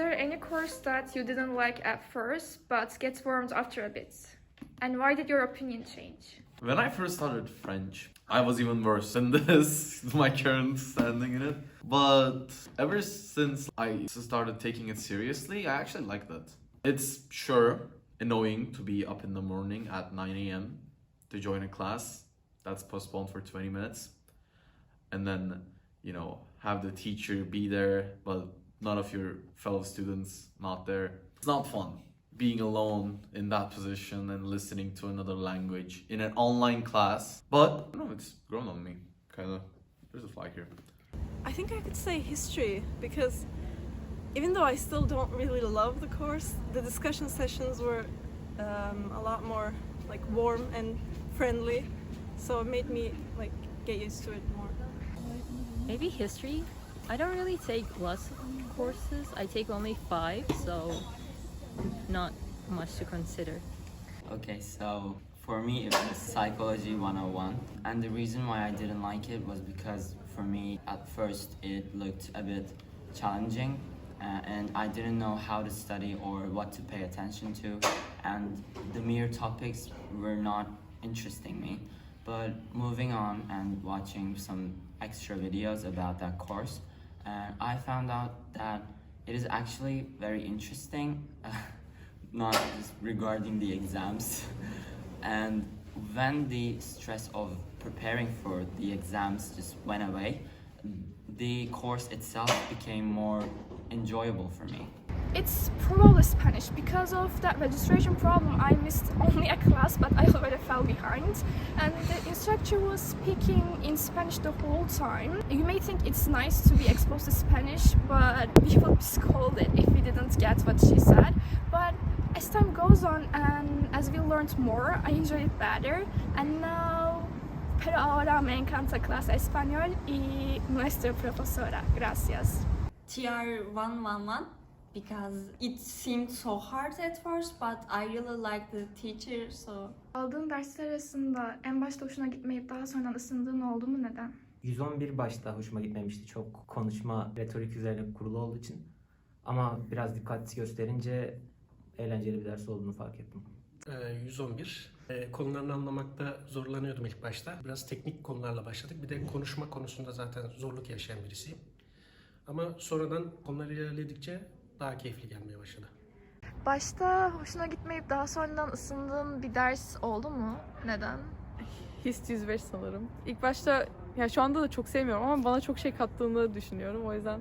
there any course that you didn't like at first but gets warmed after a bit? And why did your opinion change? When I first started French, I was even worse than this, my current standing in it. But ever since I started taking it seriously, I actually like that. It's sure annoying to be up in the morning at 9 a.m. to join a class that's postponed for 20 minutes and then, you know, have the teacher be there, but none of your fellow students not there. It's not fun being alone in that position and listening to another language in an online class. But I don't know, it's grown on me. Kind of. There's a flag here. I think I could say history because even though I still don't really love the course, the discussion sessions were um, a lot more like warm and friendly, so it made me like get used to it more. Maybe history. I don't really take lots of courses. I take only five, so not much to consider. Okay, so for me it was Psychology 101 and the reason why I didn't like it was because for me at first it looked a bit challenging uh, and I didn't know how to study or what to pay attention to and the mere topics were not interesting me. But moving on and watching some extra videos about that course, uh, I found out that it is actually very interesting, not just regarding the exams. and when the stress of preparing for the exams just went away, the course itself became more enjoyable for me. It's probably Spanish. Because of that registration problem, I missed only a class, but I already fell behind. And the instructor was speaking in Spanish the whole time. You may think it's nice to be exposed to Spanish, but we would be scolded if we didn't get what she said. But as time goes on and as we learned more, I enjoyed it better. And now, pero ahora me encanta clase español y nuestra profesora. Gracias. TR 111 because it seemed so hard at first but I really liked the teacher so Aldığın dersler arasında en başta hoşuna gitmeyip daha sonradan ısındığın oldu mu neden? 111 başta hoşuma gitmemişti. Çok konuşma, retorik üzerine kurulu olduğu için. Ama biraz dikkat gösterince eğlenceli bir ders olduğunu fark ettim. Ee, 111. Ee, Konularını anlamakta zorlanıyordum ilk başta. Biraz teknik konularla başladık. Bir de konuşma konusunda zaten zorluk yaşayan birisiyim. Ama sonradan konular ilerledikçe daha keyifli gelmeye başladı. Başta hoşuna gitmeyip daha sonradan ısındığın bir ders oldu mu? Neden? Hist 105 sanırım. İlk başta ya şu anda da çok sevmiyorum ama bana çok şey kattığını düşünüyorum o yüzden.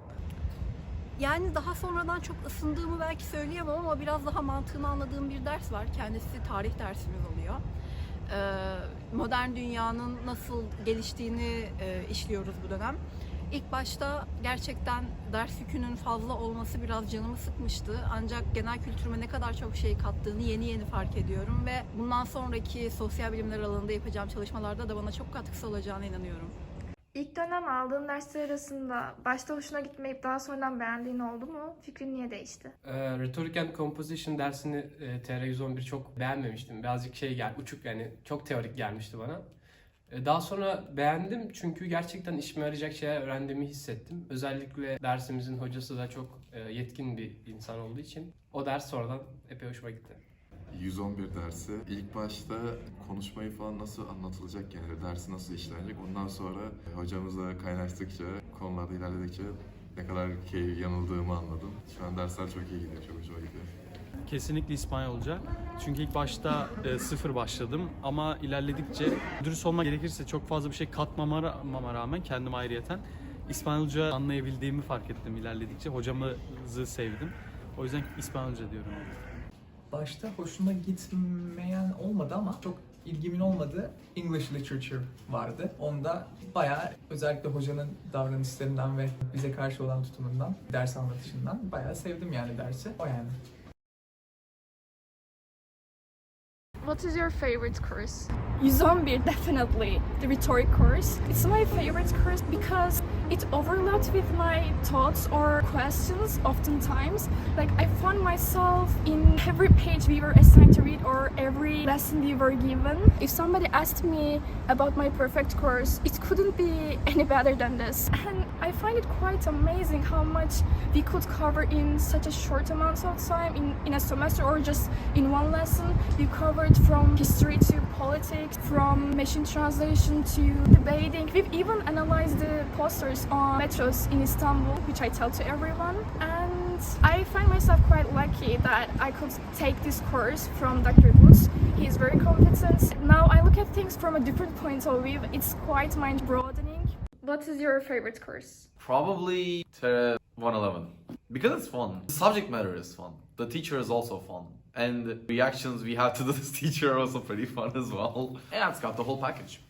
Yani daha sonradan çok ısındığımı belki söyleyemem ama biraz daha mantığını anladığım bir ders var. Kendisi tarih dersimiz oluyor. Ee, modern dünyanın nasıl geliştiğini e, işliyoruz bu dönem. İlk başta gerçekten ders yükünün fazla olması biraz canımı sıkmıştı. Ancak genel kültürüme ne kadar çok şey kattığını yeni yeni fark ediyorum ve bundan sonraki sosyal bilimler alanında yapacağım çalışmalarda da bana çok katkısı olacağına inanıyorum. İlk dönem aldığın dersler arasında başta hoşuna gitmeyip daha sonradan beğendiğin oldu mu? Fikrin niye değişti? Ee, Rhetoric and Composition dersini e, TR 111 çok beğenmemiştim. Birazcık şey gel, uçuk yani çok teorik gelmişti bana. E, daha sonra beğendim çünkü gerçekten işime yarayacak şeyler öğrendiğimi hissettim. Özellikle dersimizin hocası da çok e, yetkin bir insan olduğu için o ders sonradan epey hoşuma gitti. 111 dersi. İlk başta konuşmayı falan nasıl anlatılacak yani dersi nasıl işlenecek. Ondan sonra hocamızla kaynaştıkça, konularda ilerledikçe ne kadar keyif yanıldığımı anladım. Şu an dersler çok iyi gidiyor, çok hoşuma gidiyor. Kesinlikle İspanyolca. Çünkü ilk başta e, sıfır başladım ama ilerledikçe dürüst olma gerekirse çok fazla bir şey katmama rağmen kendim ayrıyeten İspanyolca anlayabildiğimi fark ettim ilerledikçe. Hocamızı sevdim. O yüzden İspanyolca diyorum. Başta hoşuma gitmeyen olmadı ama çok ilgimin olmadığı English Literature vardı. Onda bayağı özellikle hocanın davranışlarından ve bize karşı olan tutumundan, ders anlatışından bayağı sevdim yani dersi. O yani. What is your favorite course? You zombie, definitely. The rhetoric course. It's my favorite course because it overlapped with my thoughts or questions oftentimes. Like I found myself in every page we were assigned to read or every lesson we were given. If somebody asked me about my perfect course, it couldn't be any better than this. And I find it quite amazing how much we could cover in such a short amount of time in, in a semester or just in one lesson. You covered from history to politics, from machine translation to debating. We've even analyzed the posters on metros in Istanbul, which I tell to everyone. And I find myself quite lucky that I could take this course from Dr. Boots. He is very competent. Now I look at things from a different point of view. It's quite mind broadening. What is your favorite course? Probably Terra 111. Because it's fun. The subject matter is fun. The teacher is also fun. And the reactions we have to this teacher are also pretty fun as well. Yeah, it's got the whole package.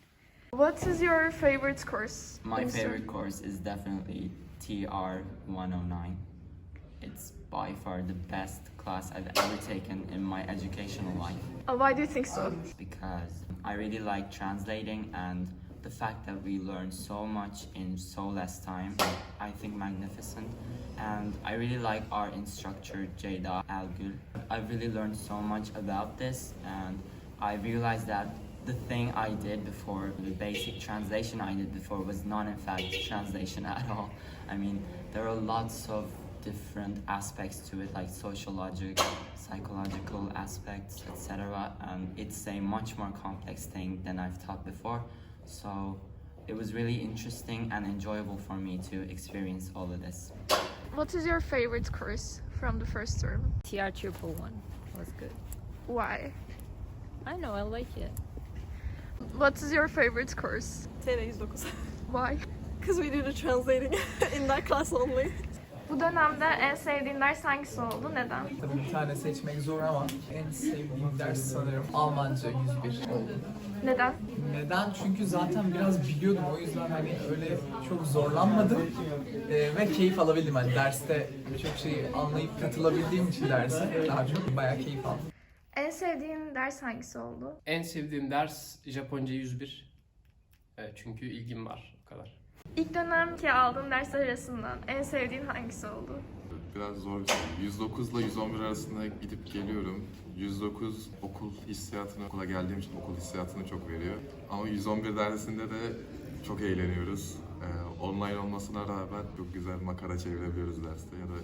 What is your favorite course? My Mr. favorite course is definitely TR 109. It's by far the best class I've ever taken in my educational life Uh, why do you think so? because I really like translating and the fact that we learn so much in so less time, I think magnificent. And I really like our instructor, Jada Algül. I really learned so much about this and I realized that the thing I did before, the basic translation I did before was not in fact translation at all. I mean, there are lots of different aspects to it like social logic, psychological aspects, etc. And it's a much more complex thing than I've taught before. So it was really interesting and enjoyable for me to experience all of this. What is your favorite course from the first term? TR triple one was good. Why? I know, I like it. What is your favorite course? TR109. Why? Because we do the translating in that class only. Bu dönemde en sevdiğin ders hangisi oldu? Neden? Tabii bir tane seçmek zor ama en sevdiğim ders sanırım Almanca 101 oldu. Neden? Neden? Çünkü zaten biraz biliyordum o yüzden hani öyle çok zorlanmadım Ee, ve keyif alabildim hani derste birçok şeyi anlayıp katılabildiğim için derse daha çok bayağı keyif aldım. En sevdiğin ders hangisi oldu? En sevdiğim ders Japonca 101. Evet, çünkü ilgim var o kadar. İlk dönemki aldığın dersler arasından en sevdiğin hangisi oldu? Biraz zor bir soru. 109 ile 111 arasında gidip geliyorum. 109 okul hissiyatını, okula geldiğim için okul hissiyatını çok veriyor. Ama 111 dersinde de çok eğleniyoruz. Ee, online olmasına rağmen çok güzel makara çevirebiliyoruz derste ya da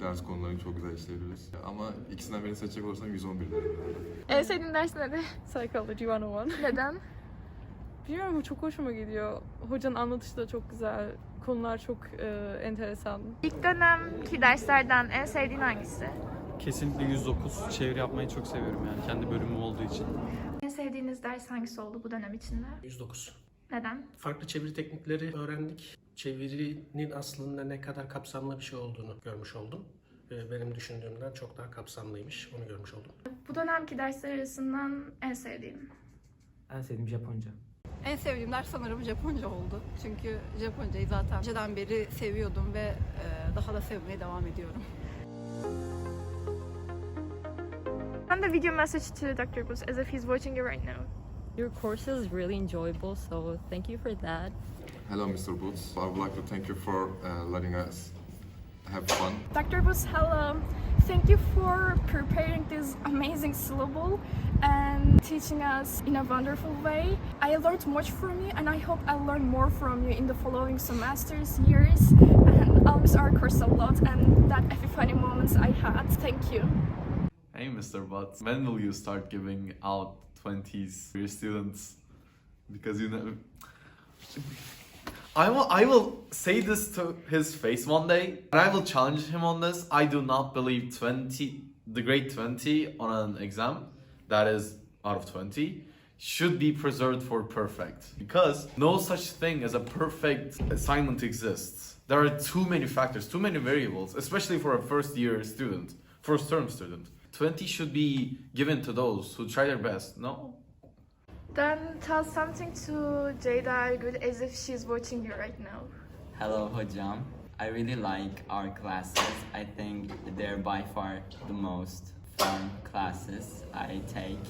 ders konularını çok güzel işleyebiliriz. Ama ikisinden birini seçecek olursam 111 derim. En sevdiğin ders nedir? Psychology 101. Neden? Bilmiyorum çok hoşuma gidiyor. Hocanın anlatışı da çok güzel. Konular çok e, enteresan. İlk dönemki derslerden en sevdiğin hangisi? Kesinlikle 109 çeviri yapmayı çok seviyorum yani kendi bölümüm olduğu için. En sevdiğiniz ders hangisi oldu bu dönem içinde? 109. Neden? Farklı çeviri teknikleri öğrendik. Çevirinin aslında ne kadar kapsamlı bir şey olduğunu görmüş oldum. Benim düşündüğümden çok daha kapsamlıymış. Onu görmüş oldum. Bu dönemki dersler arasından en sevdiğin? En sevdiğim Japonca. En sevdiğim ders sanırım Japonca oldu. Çünkü Japoncayı zaten önceden beri seviyordum ve e, daha da sevmeye devam ediyorum. Send a video message to Dr. Boots as if he's watching you right now. Your course is really enjoyable, so thank you for that. Hello Mr. Boots. I would like to thank you for uh, letting us have fun. Dr. Boots, hello. Thank you for preparing this amazing syllable and teaching us in a wonderful way. I learned much from you and I hope I'll learn more from you in the following semesters, years. And I'll miss our course a lot and that epiphany moments I had. Thank you. Hey, Mr. Butts, when will you start giving out 20s for your students? Because you know. I will, I will say this to his face one day, and I will challenge him on this. I do not believe 20, the grade 20 on an exam that is out of 20 should be preserved for perfect because no such thing as a perfect assignment exists. There are too many factors, too many variables, especially for a first year student, first term student. 20 should be given to those who try their best. No? Then tell something to Jada Aygül as if she's watching you right now. Hello, Hojam. I really like our classes. I think they're by far the most fun classes I take.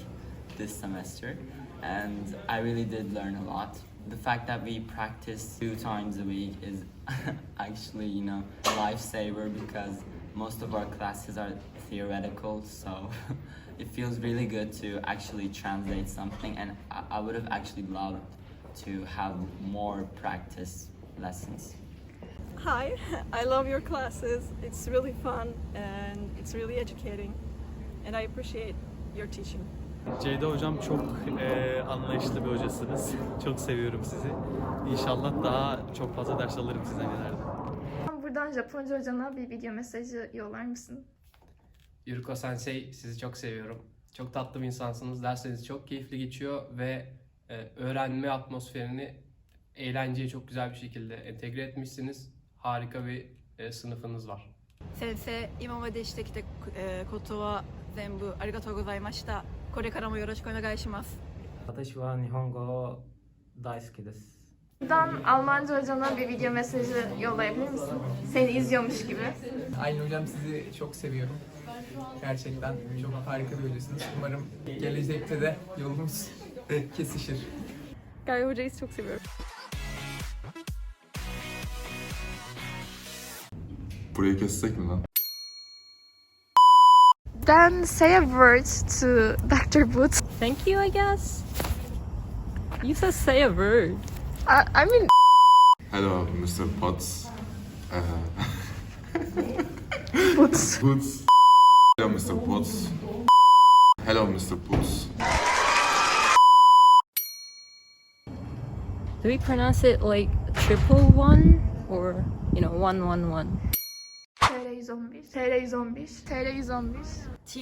this semester, and I really did learn a lot. The fact that we practice two times a week is actually, you know, a lifesaver because most of our classes are theoretical, so it feels really good to actually translate something, and I, I would have actually loved to have more practice lessons. Hi, I love your classes. It's really fun and it's really educating. And I appreciate your teaching. Ceyda hocam çok e, anlayışlı bir hocasınız. Çok seviyorum sizi. İnşallah daha çok fazla ders alırım sizden ileride. Buradan Japonca hocana bir video mesajı yollar mısın? Yuriko Sensei sizi çok seviyorum. Çok tatlı bir insansınız. Dersleriniz çok keyifli geçiyor ve e, öğrenme atmosferini eğlenceye çok güzel bir şekilde entegre etmişsiniz Harika bir e, sınıfınız var. 先生今までしてきた、えーことは全部ありがとうございましたこれからもよろしくお願いします Watashi wa Nihongo daisuki desu. Buradan Almanca hocana bir video mesajı yollayabilir misin? Seni izliyormuş gibi. Aylin hocam sizi çok seviyorum. Gerçekten çok harika bir hocasınız. Umarım gelecekte de yolumuz kesişir. Gaye hocayı çok seviyorum. Burayı kessek mi lan? Then say a word to Dr. Boots. Thank you, I guess. You said say a word. I, I mean, Hello Mr. Potts. Uh, Boots. Potts. Hello Mr. Potts. Hello Mr. Boots. Do we pronounce it like triple one or you know one one one? TR 111. TR 111. TR 111. TR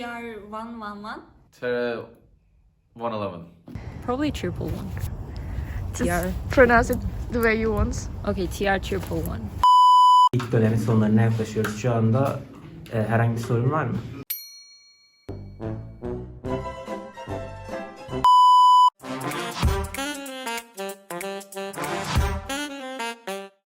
111. Terra 111. Probably triple one. TR. pronounce it the way you want. Okay, TR triple one. İlk dönemin sonlarına yaklaşıyoruz. Şu anda e, herhangi bir sorun var mı?